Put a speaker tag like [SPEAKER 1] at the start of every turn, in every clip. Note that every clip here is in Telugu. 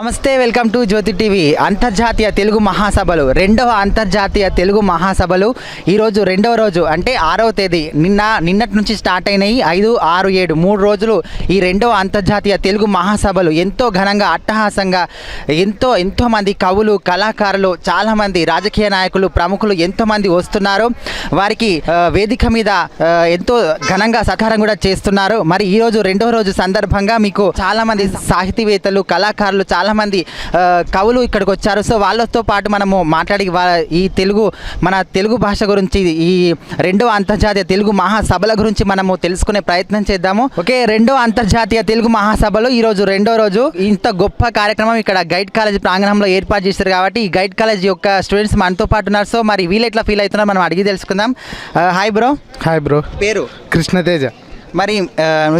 [SPEAKER 1] నమస్తే వెల్కమ్ టు జ్యోతి టీవీ. అంతర్జాతీయ తెలుగు మహాసభలు రెండవ అంతర్జాతీయ తెలుగు మహాసభలు. ఈరోజు రెండవ రోజు అంటే ఆరవ తేదీ. నిన్న నిన్నటి నుంచి స్టార్ట్ అయినాయి. ఐదు ఆరు ఏడు మూడు రోజులు ఈ రెండవ అంతర్జాతీయ తెలుగు మహాసభలు ఎంతో ఘనంగా అట్టహాసంగా ఎంతో ఎంతోమంది కవులు కళాకారులు చాలామంది రాజకీయ నాయకులు ప్రముఖులు ఎంతోమంది వస్తున్నారు. వారికి వేదిక మీద ఎంతో ఘనంగా సకారం కూడా చేస్తున్నారు. మరి ఈరోజు రెండవ రోజు సందర్భంగా మీకు చాలామంది సాహితీవేత్తలు కళాకారులు చాలా మంది ఆ, కవులు ఇక్కడికి వచ్చారు. సో వాళ్ళతో పాటు మనము మాట్లాడి ఈ తెలుగు మన తెలుగు భాష గురించి ఈ రెండవ అంతర్జాతీయ తెలుగు మహాసభల గురించి మనము తెలుసుకునే ప్రయత్నం చేద్దాము. ఓకే రెండో అంతర్జాతీయ తెలుగు మహాసభలు ఈ రోజు రెండో రోజు ఇంత గొప్ప కార్యక్రమం ఇక్కడ గైడ్ కాలేజ్ ప్రాంగణంలో ఏర్పాటు చేశారు కాబట్టి ఈ గైడ్ కాలేజ్ యొక్క స్టూడెంట్స్ మనతో పాటు ఉన్నారు. సో మరి వీళ్ళు ఎట్లా ఫీల్ అవుతున్నారు మనం అడిగి తెలుసుకుందాం. Hi bro.
[SPEAKER 2] Hi bro.
[SPEAKER 1] పేరు?
[SPEAKER 2] కృష్ణతేజ.
[SPEAKER 1] మరి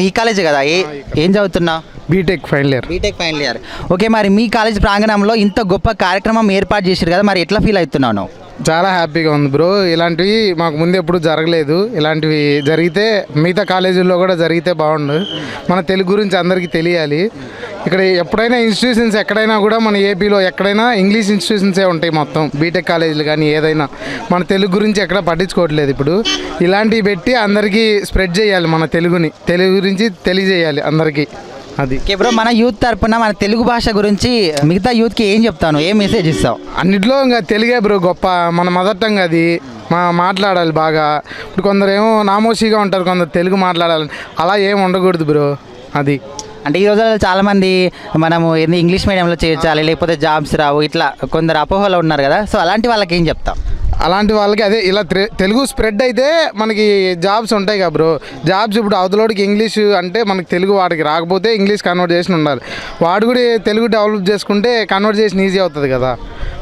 [SPEAKER 1] ఈ కాలేజ్ కదా? ఏ ఏం చదువుతున్నావు?
[SPEAKER 2] BTech final year
[SPEAKER 1] BTech final year okay మరి మీ కాలేజ్ ప్రాంగణంలో ఇంత గొప్ప కార్యక్రమం ఏర్పాటు చేశారు కదా మరి ఎట్లా ఫీల్ అవుతున్నావు నువ్వు?
[SPEAKER 2] చాలా హ్యాపీగా ఉంది బ్రో. ఇలాంటివి మాకు ముందు ఎప్పుడు జరగలేదు. ఇలాంటివి జరిగితే మిగతా కాలేజీల్లో కూడా జరిగితే బాగుండు. మన తెలుగు గురించి అందరికీ తెలియాలి. ఇక్కడ ఎప్పుడైనా ఇన్స్టిట్యూషన్స్ ఎక్కడైనా కూడా మన ఏపీలో ఎక్కడైనా ఇంగ్లీష్ ఇన్స్టిట్యూషన్సే ఉంటాయి మొత్తం. బీటెక్ కాలేజీలు కానీ ఏదైనా. మన తెలుగు గురించి ఎక్కడ పట్టించుకోవట్లేదు ఇప్పుడు. ఇలాంటివి పెట్టి అందరికీ స్ప్రెడ్ చేయాలి మన తెలుగుని. తెలుగు గురించి తెలియజేయాలి అందరికీ. అది.
[SPEAKER 1] బ్రో మన యూత్ తరపున మన తెలుగు భాష గురించి మిగతా యూత్కి ఏం చెప్తాను? ఏం మెసేజ్ ఇస్తావు?
[SPEAKER 2] అన్నిట్లో ఇంకా తెలుగే బ్రో గొప్ప. మన మదర్ టంగ్ అది. మా మాట్లాడాలి బాగా. ఇప్పుడు కొందరు ఏమో నామోషిగా ఉంటారు కొందరు తెలుగు మాట్లాడాలి అలా ఏం ఉండకూడదు బ్రో అది.
[SPEAKER 1] అంటే ఈ రోజుల్లో చాలామంది మనము ఇంగ్లీష్ మీడియంలో చేర్చాలి లేకపోతే జాబ్స్ రావు ఇట్లా కొందరు అపోహలు ఉన్నారు కదా. సో అలాంటి వాళ్ళకి ఏం చెప్తాం
[SPEAKER 2] అలాంటి వాళ్ళకి అదే ఇలా తె- తెలుగు స్ప్రెడ్ అయితే మనకి జాబ్స్ ఉంటాయి కదా బ్రో జాబ్స్ ఇప్పుడు అవతలోడికి ఇంగ్లీష్ అంటే మనకి తెలుగు వాడికి రాకపోతే ఇంగ్లీష్ కన్వర్జేషన్ ఉండాలి. వాడు కూడా తెలుగు డెవలప్ చేసుకుంటే కన్వర్జేషన్ ఈజీ అవుతుంది కదా.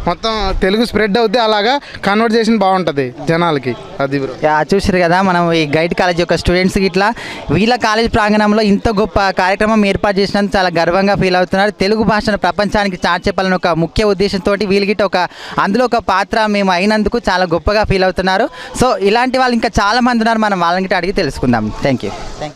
[SPEAKER 2] మొత్తం తెలుగు స్ప్రెడ్ అవుతే అలాగా కన్వర్జేషన్ బాగుంటుంది జనాలకి. అది బ్రో
[SPEAKER 1] యా, చూసారు కదా మనం ఈ గైడ్ కాలేజ్ యొక్క స్టూడెంట్స్ ఇట్లా వీళ్ళ కాలేజ్ ప్రాంగణంలో ఇంత గొప్ప కార్యక్రమం ఏర్పాటు చేసినందుకు చాలా గర్వంగా ఫీల్ అవుతున్నారు. తెలుగు భాషను ప్రపంచానికి చాటి చెప్పాలని ఒక ముఖ్య ఉద్దేశంతో వీళ్ళకి ఒక అందులో ఒక పాత్ర మేము అయినందుకు చాలా గొప్పగా ఫీల్ అవుతున్నారు. సో ఇలాంటి వాళ్ళు ఇంకా చాలా మంది ఉన్నారు. మనం వాళ్ళని అడిగి తెలుసుకుందాం. Thank you thank you